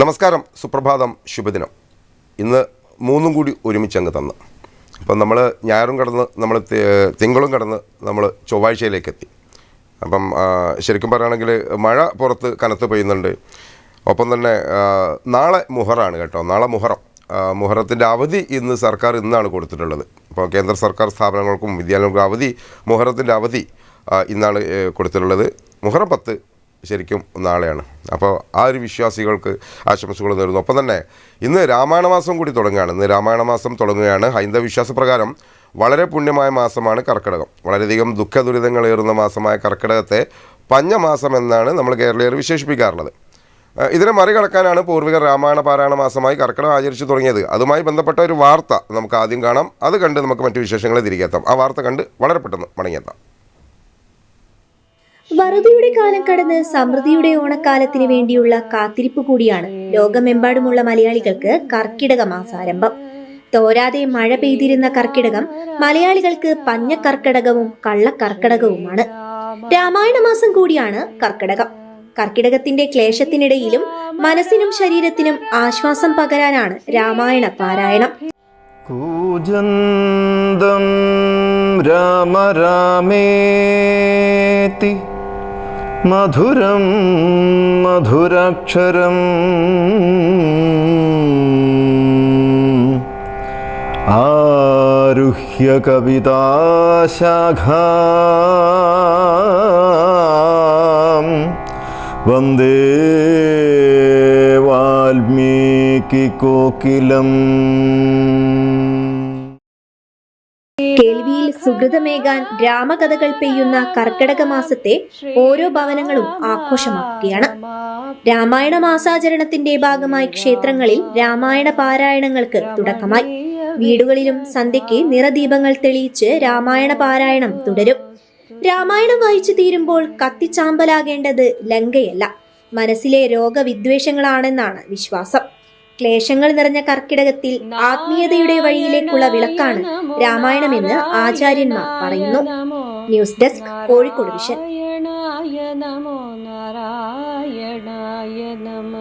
നമസ്കാരം. സുപ്രഭാതം. ശുഭദിനം. ഇന്ന് മൂന്നും കൂടി ഒരുമിച്ച് അങ്ങ് തന്ന്. അപ്പം നമ്മൾ ഞായറും കടന്ന് നമ്മൾ തിങ്കളും കടന്ന് നമ്മൾ ചൊവ്വാഴ്ചയിലേക്ക് എത്തി അപ്പം ശരിക്കും പറയുകയാണെങ്കിൽ മഴ പുറത്ത് കനത്ത് പെയ്യുന്നുണ്ട്. ഒപ്പം തന്നെ നാളെ മുഹറാണ് കേട്ടോ. നാളെ മുഹറം. മുഹറത്തിന്റെ അവധി ഇന്ന് സർക്കാർ ഇന്നാണ് കൊടുത്തിട്ടുള്ളത്. അപ്പോൾ കേന്ദ്ര സർക്കാർ സ്ഥാപനങ്ങൾക്കും വിദ്യാലയങ്ങൾക്കും അവധി മുഹറത്തിന്റെ അവധി ഇന്നാണ് കൊടുത്തിട്ടുള്ളത്. മുഹറം പത്ത് ശരിക്കും നാളെയാണ്. അപ്പോൾ ആ ഒരു വിശ്വാസികൾക്ക് ആശംസകൾ നേരുന്നു. ഒപ്പം തന്നെ ഇന്ന് രാമായണ മാസം കൂടി തുടങ്ങുകയാണ്. ഇന്ന് രാമായണ മാസം തുടങ്ങുകയാണ്. ഹൈന്ദവ വിശ്വാസപ്രകാരം വളരെ പുണ്യമായ മാസമാണ് കർക്കിടകം. വളരെയധികം ദുഃഖ ദുരിതങ്ങളേറുന്ന മാസമായ കർക്കിടകത്തെ പഞ്ഞമാസം എന്നാണ് നമ്മൾ കേരളീയർ വിശേഷിപ്പിക്കാറുള്ളത്. ഇതിനെ മറികടക്കാനാണ് പൂർവികർ രാമായണ പാരായണ മാസമായി കർക്കിടകം ആചരിച്ചു തുടങ്ങിയത്. അതുമായി ബന്ധപ്പെട്ട ഒരു വാർത്ത നമുക്ക് ആദ്യം കാണാം. അത് കണ്ട് നമുക്ക് മറ്റു വിശേഷങ്ങളെ തിരികെത്താം ആ വാർത്ത കണ്ട് വളരെ പെട്ടെന്ന് മടങ്ങിയെത്താം. വറുതിയുടെ കാലം കടന്ന് സമൃദ്ധിയുടെ ഓണക്കാലത്തിന് വേണ്ടിയുള്ള കാത്തിരിപ്പ് കൂടിയാണ് ലോകമെമ്പാടുമുള്ള മലയാളികൾക്ക് കർക്കിടക മാസാരംഭം തോരാതെ മഴ പെയ്തിരുന്ന കർക്കിടകം മലയാളികൾക്ക് പഞ്ഞ കർക്കിടകവും കള്ളക്കർക്കിടകവുമാണ്. രാമായണ മാസം കൂടിയാണ് കർക്കിടകം. കർക്കിടകത്തിന്റെ ക്ലേശത്തിനിടയിലും മനസ്സിനും ശരീരത്തിനും ആശ്വാസം പകരാനാണ് രാമായണ പാരായണം. കൂജന്ദം രാമരാമേതി മധുരം മധുരാക്ഷരം. ആരുഹ്യ കവിതാശാഖ. വന്ദേ വാൽമീകി കോകിലം. സുഹൃതമേകാൻ രാമകഥകൾ പെയ്യുന്ന കർക്കിടക മാസത്തെ ഓരോ ഭവനങ്ങളും ആഘോഷമാക്കുകയാണ്. രാമായണ മാസാചരണത്തിന്റെ ഭാഗമായി ക്ഷേത്രങ്ങളിൽ രാമായണ പാരായണങ്ങൾക്ക് തുടക്കമായി. വീടുകളിലും സന്ധ്യയ്ക്ക് നിറദീപങ്ങൾ തെളിയിച്ച് രാമായണ പാരായണം തുടരും. രാമായണം വായിച്ചു തീരുമ്പോൾ കത്തിച്ചാമ്പലാകേണ്ടത് ലങ്കയല്ല. മനസ്സിലെ രോഗവിദ്വേഷങ്ങളാണെന്നാണ് വിശ്വാസം. ക്ലേശങ്ങൾ നിറഞ്ഞ കർക്കിടകത്തിൽ ആത്മീയതയുടെ വഴിയിലേക്കുള്ള വിളക്കാണ് രാമായണമെന്ന് ആചാര്യന്മാർ പറയുന്നു. News desk Kozhikode vision. നമോ നാരായണായ നമ.